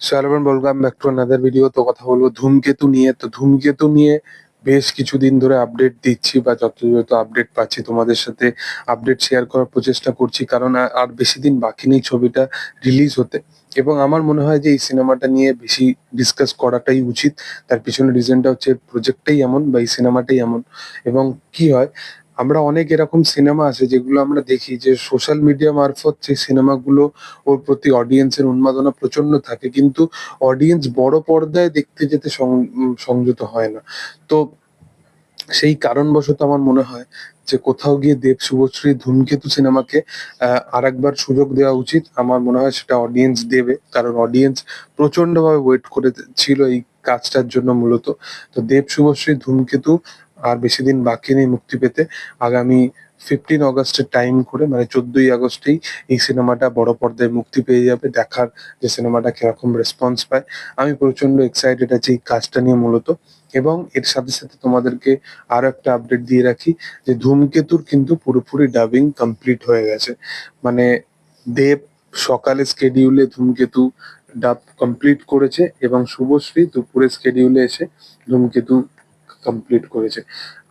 Salman welcome back another video তো কথা বলব। ধূমকেতু নিয়ে, তো ধূমকেতু নিয়ে বেশ কিছুদিন ধরে আপডেট দিচ্ছি বা যত যত আপডেট পাচ্ছি। তোমাদের সাথে আপডেট শেয়ার করার প্রচেষ্টা করছি, কারণ আর বেশি দিন বাকি নেই ছবিটা রিলিজ হতে। এবং আমার মনে হয় যে এই সিনেমাটা নিয়ে বেশি ডিসকাস করাটাই উচিত। তার পিছনে রিজনটা হচ্ছে প্রজেক্টটাই এমন বা এই সিনেমাটাই এমন। এবং কি হয় আমরা অনেক এরকম সিনেমা আছে যেগুলো আমরা দেখি যে সোশ্যাল মিডিয়া মারফত সেই সিনেমাগুলো ওর প্রতি অডিয়েন্সের উন্মাদনা প্রচণ্ড থাকে। কিন্তু অডিয়েন্স বড় পর্দায় দেখতে যেতে সংযত হয় না। তো সেই কারণবশত আমার মনে হয় যে কোথাও গিয়ে দেব শুভশ্রী ধূমকেতু সিনেমাকে আর একবার সুযোগ দেওয়া উচিত। আমার মনে হয় সেটা অডিয়েন্স দেবে, কারণ অডিয়েন্স প্রচণ্ড ভাবে ওয়েট করে ছিল এই কাজটার জন্য মূলত। তো দেব শুভশ্রী ধূমকেতু আর বেশি দিন বাকি নেই মুক্তি পেতে, আগামী ফিফটিন অগস্টের টাইম করে মানে চোদ্দই আগস্টেই এই সিনেমাটা বড় পর্দায় মুক্তি পেয়ে যাবে, দেখার যে সিনেমাটা কীরকম রেসপন্স পায়। আমি প্রচণ্ড এক্সাইটেড আছি এই কাজটা নিয়ে মূলত। এবং এর সাথে সাথে তোমাদেরকে আরও একটা আপডেট দিয়ে রাখি যে ধূমকেতুর কিন্তু পুরোপুরি ডাবিং কমপ্লিট হয়ে গেছে। মানে দেব সকালে স্কেডিউলে ধূমকেতু ডাব কমপ্লিট করেছে এবং শুভশ্রী দুপুরে স্কেডিউলে এসে ধূমকেতু কমপ্লিট করেছে।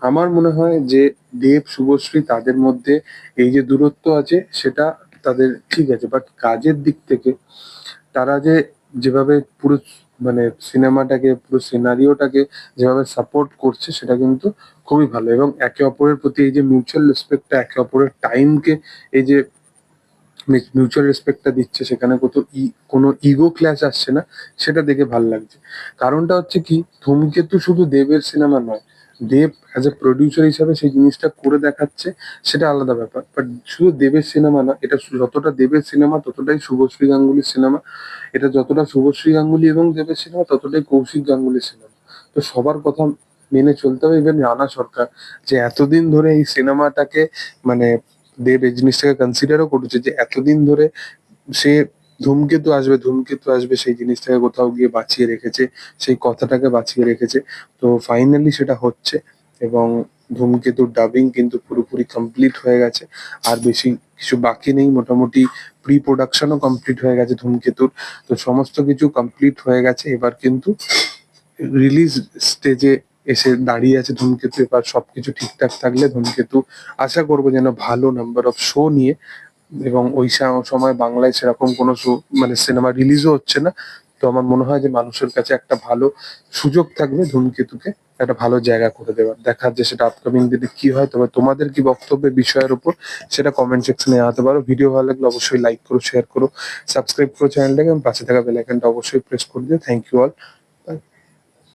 আমার মনে হয় যে দেব, শুভশ্রী তাদের মধ্যে এই যে দূরত্ব আছে, সেটা তাদের ঠিক আছে। বাট কাজের দিক থেকে তারা যে যেভাবে পুরো মানে সিনেমাটাকে, পুরো সিনারিওটাকে যেভাবে সাপোর্ট করছে, সেটা কিন্তু খুবই ভালো। এবং একে অপরের প্রতি এই যে মিউচুয়াল রেসপেক্টটা একে অপরের টাইমকে এই যে মিউচুয়াল রেসপেক্টটা দিচ্ছে, সেখানে কত ই, কোনো ইগো ক্ল্যাশ আসছে না, সেটা দেখে ভালো লাগছে। কারণটা হচ্ছে কি ধূমকেতু শুধু দেবের সিনেমা নয়, দেব অ্যাজ এ প্রডিউসার হিসাবে সেই জিনিসটা করে দেখাচ্ছে, সেটা আলাদা ব্যাপার। বাট শুধু দেবের সিনেমা না, এটা যতটা দেবের সিনেমা ততটাই শুভশ্রী গাঙ্গুলির সিনেমা এটা যতটা শুভশ্রী গাঙ্গুলি এবং দেবের সিনেমা ততটাই কৌশিক গাঙ্গুলির সিনেমা তো সবার কথা মেনে চলতে হবে ইভেন রানা সরকার, যে এতদিন ধরে এই সিনেমাটাকে মানে দেব এই জিনিসটাকে কনসিডারও করেছে যে এতদিন ধরে সে ধূমকেতু আসবে ধূমকেতু আসবে, সেই জিনিসটাকে কোথাও গিয়ে বাঁচিয়ে রেখেছে, সেই কথাটাকে বাঁচিয়ে রেখেছে। তো ফাইনালি সেটা হচ্ছে এবং ধূমকেতুর ডাবিং কিন্তু পুরোপুরি কমপ্লিট হয়ে গেছে। আর বেশি কিছু বাকি নেই, মোটামুটি প্রি প্রোডাকশনও কমপ্লিট হয়ে গেছে ধূমকেতুর। তো সমস্ত কিছু কমপ্লিট হয়ে গেছে। এবার কিন্তু রিলিজ স্টেজে এসে দাঁড়িয়ে আছে ধূমকেতু এবার সবকিছু ঠিকঠাক থাকলে ধূমকেতু আশা করব যেন ভালো নাম্বার অফ শো নিয়ে এবং ওই সময় বাংলায় সেরকম কোনো শো মানে সিনেমা রিলিজও হচ্ছে না। তো আমার মনে হয় যে মানুষের কাছে একটা ভালো সুযোগ থাকবে ধূমকেতুকে একটা ভালো জায়গা করে দেওয়ার। দেখার যে সেটা আপকামিং দিনে কি হয়, তবে তোমাদের কি বক্তব্য বিষয়ের উপর সেটা কমেন্ট সেকশনে জানাতে পারো। ভিডিও ভালো লাগলে অবশ্যই লাইক করো শেয়ার করো সাবস্ক্রাইব করো চ্যানেলটাকে এবং পাশে থাকা বেল আইকনটা অবশ্যই প্রেস করে দিও। Thank you all